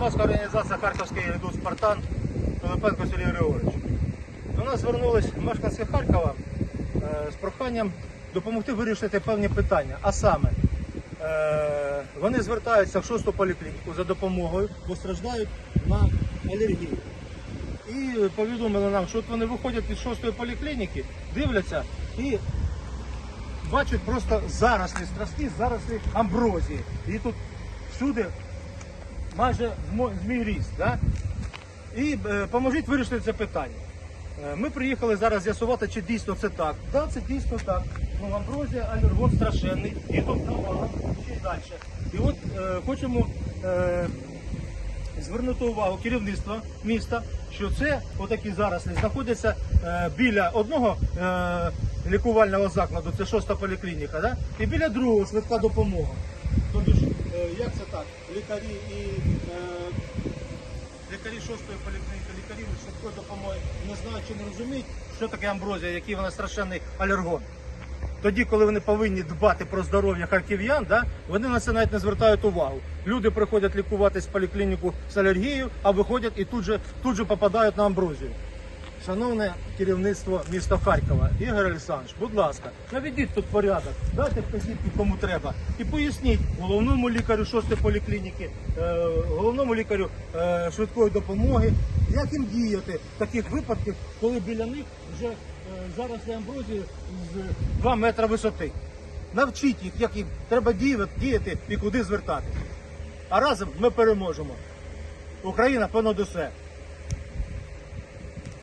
Громадська організація Харківський редут Спартан Пилипенко Сергій Григорович. До нас звернулись мешканці Харкова е, з проханням допомогти вирішити певні питання. А саме, е, вони звертаються в шосту поліклініку за допомогою, бо страждають на алергію. І повідомили нам, що от вони виходять від шостої поліклініки, дивляться і бачать просто зарослі страшні, зарослі амброзії. І тут всюди майже в мо- з мій ріст. Да? І е, вирішити це питання. Е, Ми приїхали зараз з'ясувати, чи дійсно це так. Так, да, це дійсно так. Ну, амброзія, алергон страшенний, і тут навалом, ще й далі. І от е, хочемо е, звернути увагу керівництва міста, що це отакі зарослі знаходяться е, біля одного е, лікувального закладу, це шоста поліклініка, да? і біля другого швидка допомога. Тобто, як це так? Лікарі і е, лікарі шостої поліклініки, лікарі швидкої допомоги не знають чи не розуміють, що таке амброзія, який вона страшенний алергон. Тоді, коли вони повинні дбати про здоров'я харків'ян, да, вони на це навіть не звертають увагу. Люди приходять лікуватись в поліклініку з алергією, а виходять і тут же, тут же попадають на амброзію. Шановне керівництво міста Харкова, Ігор Олександрович, будь ласка, наведіть тут порядок, дайте вказівки кому треба і поясніть головному лікарю шостої поліклініки, е, головному лікарю е, швидкої допомоги, як їм діяти в таких випадках, коли біля них вже е, зараз амброзії з 2 метри висоти. Навчіть їх, як їм треба діяти, і куди звертатися. А разом ми переможемо. Україна понад усе.